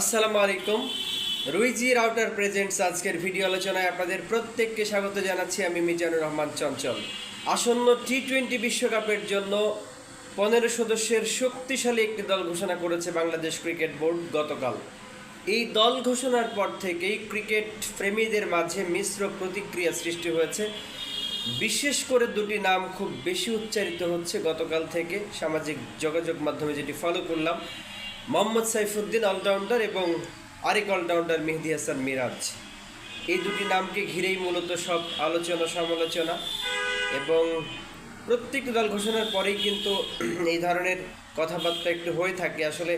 আসসালামু আলাইকুম। রুইজি router presents আজকের ভিডিও আলোচনায় আপনাদের প্রত্যেককে স্বাগত জানাচ্ছি। আমি মিজানুর রহমান চঞ্চল। আসন্ন টি টোয়েন্টি বিশ্বকাপের জন্য পনেরো সদস্যের শক্তিশালী একটি দল ঘোষণা করেছে বাংলাদেশ ক্রিকেট বোর্ড গতকাল। এই দল ঘোষণার পর থেকেই ক্রিকেট প্রেমীদের মাঝে মিশ্র প্রতিক্রিয়া সৃষ্টি হয়েছে। বিশেষ করে দুটি নাম খুব বেশি উচ্চারিত হচ্ছে গতকাল থেকে। সামাজিক যোগাযোগ মাধ্যমে যেটি ফলো করলাম মোহাম্মদ সাইফুদ্দিন অলরাউন্ডার এবং আরেক অলরাউন্ডার মেহেদি হাসান মিরাজ। এই দুটি নামকে ঘিরেই মূলত সব আলোচনা সমালোচনা এবং প্রত্যেকটি দল ঘোষণার পরেই কিন্তু এই ধরনের কথাবার্তা একটু হয়ে থাকে, আসলে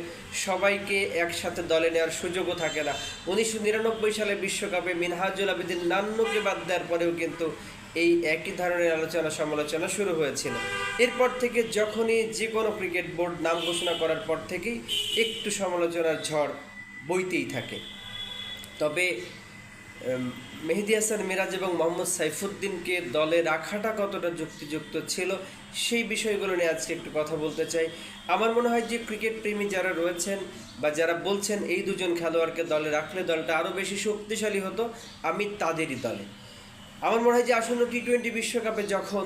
সবাইকে একসাথে দলে নেওয়ার সুযোগও থাকে না। উনিশশো নিরানব্বই সালে বিশ্বকাপে মিনহাজুল আবেদিন নান্নুকে বাদ দেওয়ার পরেও কিন্তু এই একই ধরনের আলোচনা সমালোচনা শুরু হয়েছিল। এরপর থেকে যখনই যে কোনো ক্রিকেট বোর্ড নাম ঘোষণা করার পর থেকেই একটু সমালোচনার ঝড় বইতেই থাকে। তবে মেহেদি হাসান, মিরাজ এবং মোহাম্মদ সাইফুদ্দিনকে দলে রাখাটা কতটা যুক্তিযুক্ত ছিল সেই বিষয়গুলো নিয়ে আজকে একটু কথা বলতে চাই। আমার মনে হয় যে ক্রিকেট প্রেমী যারা রয়েছেন বা যারা বলছেন এই দুজন খেলোয়াড়কে দলে রাখলে দলটা আরও বেশি শক্তিশালী হতো, আমি তাদেরই দলে। আমার মনে হয় যে আসন্ন টি টোয়েন্টি বিশ্বকাপে যখন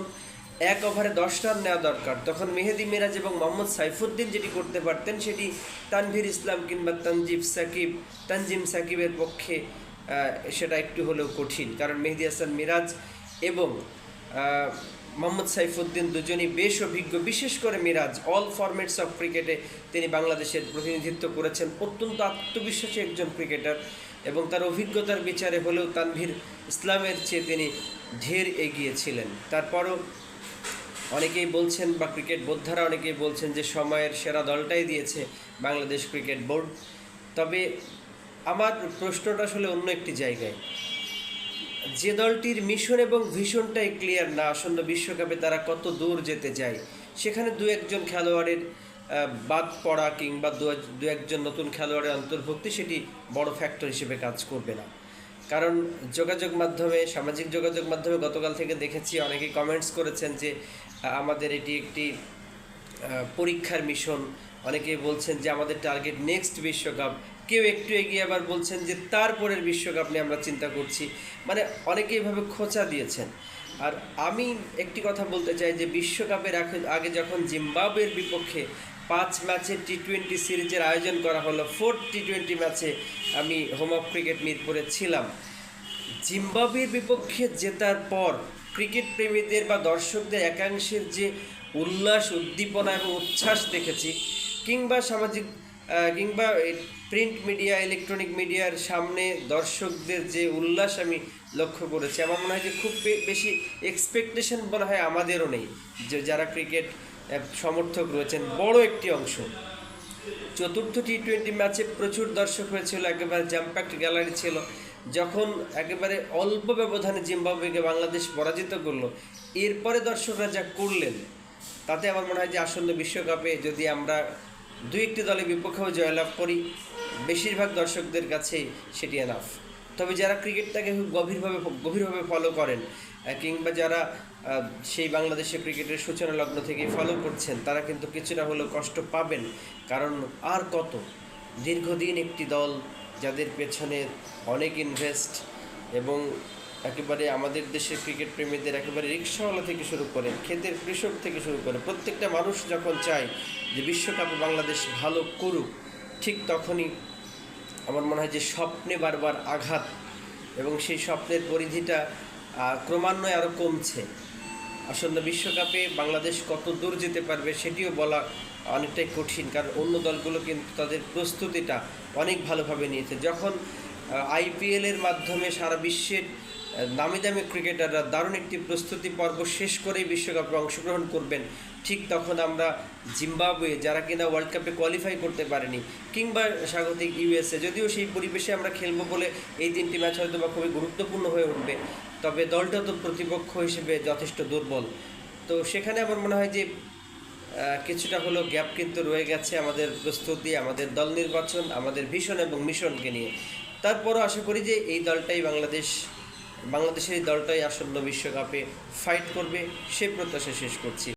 এক ওভারে দশ রান নেওয়া দরকার, তখন মেহেদি, মিরাজ এবং মোহাম্মদ সাইফুদ্দিন যেটি করতে পারতেন সেটি তানভীর ইসলাম কিংবা তানজিব সাকিব, তানজিম সাকিবের পক্ষে সেটা একটু হলেও কঠিন। কারণ মেহেদি হাসান মিরাজ এবং মোহাম্মদ সাইফুদ্দিন দুজনই বেশ অভিজ্ঞ। বিশেষ করে মিরাজ অল ফরম্যাটস অফ ক্রিকেটে তিনি বাংলাদেশের প্রতিনিধিত্ব করেছেন। অত্যন্ত আত্মবিশ্বাসী একজন ক্রিকেটার এবং তার অভিজ্ঞতার বিচারে হলেও তানভীর ইসলামের চেয়ে তিনি ঢের এগিয়ে ছিলেন তারপরও অনেকেই বলছেন বা ক্রিকেট বোদ্ধারা অনেকেই বলছেন যে সময়ের সেরা দলটাই দিয়েছে বাংলাদেশ ক্রিকেট বোর্ড। তবে আমার প্রশ্নটা আসলে অন্য একটি জায়গায়। যে দলটির মিশন এবং ভীষণটাই ক্লিয়ার না, আসন্ন বিশ্বকাপে তারা কত দূর যেতে চায় সেখানে দু একজন খেলোয়াড়ের বাদ পড়া কিংবা দু একজন নতুন খেলোয়াড়ের অন্তর্ভুক্তি সেটি বড় ফ্যাক্টর হিসেবে কাজ করবে না। কারণ যোগাযোগ মাধ্যমে, সামাজিক যোগাযোগ মাধ্যমে গতকাল থেকে দেখেছি, অনেকেই কমেন্টস করেছেন যে, আমাদের এটি একটি পরীক্ষার মিশন। অনেকেই বলছেন যে, আমাদের টার্গেট নেক্সট বিশ্বকাপ কেউ একটু এগিয়ে আবার বলছেন যে তারপরের বিশ্বকাপ নিয়ে আমরা চিন্তা করছি। মানে অনেকে এভাবে খোঁচা দিয়েছেন। আর আমি একটি কথা বলতে চাই যে বিশ্বকাপের আগে- যখন জিম্বাবুয়ের বিপক্ষে পাঁচ ম্যাচের টি টোয়েন্টি সিরিজের আয়োজন করা হলো ফোর্থ টি টোয়েন্টি ম্যাচে আমি হোম অফ ক্রিকেট মিরপুরে ছিলাম। জিম্বাবুয়ের বিপক্ষে জেতার পর ক্রিকেট প্রেমীদের বা দর্শকদের একাংশের যে উল্লাস, উদ্দীপনা এবং উচ্ছ্বাস দেখেছি, কিংবা সামাজিক কিংবা প্রিন্ট মিডিয়া ইলেকট্রনিক মিডিয়ার সামনে দর্শকদের যে উল্লাস আমি লক্ষ্য করেছি, আমার মনে হয় যে খুব বেশি এক্সপেকটেশন মনে হয় আমাদেরও নেই, যে যারা ক্রিকেট সমর্থক রয়েছেন, বড় একটি অংশ। চতুর্থ টি টোয়েন্টি ম্যাচে প্রচুর দর্শক হয়েছিল, একেবারে জ্যাম্প্যাক্ট গ্যালারি ছিল। যখন একেবারে অল্প ব্যবধানে জিম্বাবুয়েকে বাংলাদেশ পরাজিত করল, এরপরে দর্শকরা যা করলেন, তাতে আমার মনে হয় যে আসন্ন বিশ্বকাপে যদি আমরা দুই একটি দলের বিপক্ষেও জয়লাভ করি। বেশিরভাগ দর্শকদের কাছেই সেটি এনাফ তবে যারা ক্রিকেটটাকে খুব গভীরভাবে গভীরভাবে ফলো করেন কিংবা যারা সেই বাংলাদেশের ক্রিকেটের সূচনা লগ্ন থেকে ফলো করছেন, তারা কিন্তু কিছুটা হলেও কষ্ট পাবেন। কারণ আর কত? দীর্ঘদিন একটি দল যাদের পেছনে অনেক ইনভেস্ট এবং একেবারে আমাদের দেশের ক্রিকেট প্রেমীদের একেবারে রিক্সাওয়ালা থেকে শুরু করে, ক্ষেতের কৃষক থেকে শুরু করে, প্রত্যেকটা মানুষ যখন চায় যে বিশ্বকাপে বাংলাদেশ ভালো করুক, ঠিক তখনই আমার মনে হয় যে স্বপ্নে বারবার আঘাত এবং সেই স্বপ্নের পরিধিটা ক্রমান্বয়ে আরও কমছে। আসন্ন বিশ্বকাপে বাংলাদেশ কত দূর যেতে পারবে সেটিও বলা অনেকটাই কঠিন, কারণ অন্য দলগুলো কিন্তু তাদের প্রস্তুতিটা অনেক ভালোভাবে নিয়েছে। যখন আইপিএলের মাধ্যমে সারা বিশ্বের নামি দামি ক্রিকেটাররা দারুণ একটি প্রস্তুতি পর্ব শেষ করেই বিশ্বকাপে অংশগ্রহণ করবেন। ঠিক তখন আমরা জিম্বাবুয়ে, যারা কিনা ওয়ার্ল্ড কাপে কোয়ালিফাই করতে পারেনি, কিংবা স্বাগতিক ইউএসএ, যদিও সেই পরিবেশে আমরা খেলব বলে এই তিনটি ম্যাচ হয়তো বা খুবই গুরুত্বপূর্ণ হয়ে উঠবে, তবে দলটা তো প্রতিপক্ষ হিসেবে যথেষ্ট দুর্বল। তো সেখানে আমার মনে হয় যে কিছুটা হলেও গ্যাপ কিন্তু রয়ে গেছে আমাদের প্রস্তুতি, আমাদের দল নির্বাচন, আমাদের ভিশন এবং মিশনকে নিয়ে। তারপরও আশা করি যে এই দলটাই বাংলাদেশ বাংলাদেশের এই দলটাই আসন্ন বিশ্বকাপে ফাইট করবে সে প্রত্যাশা শেষ করছি।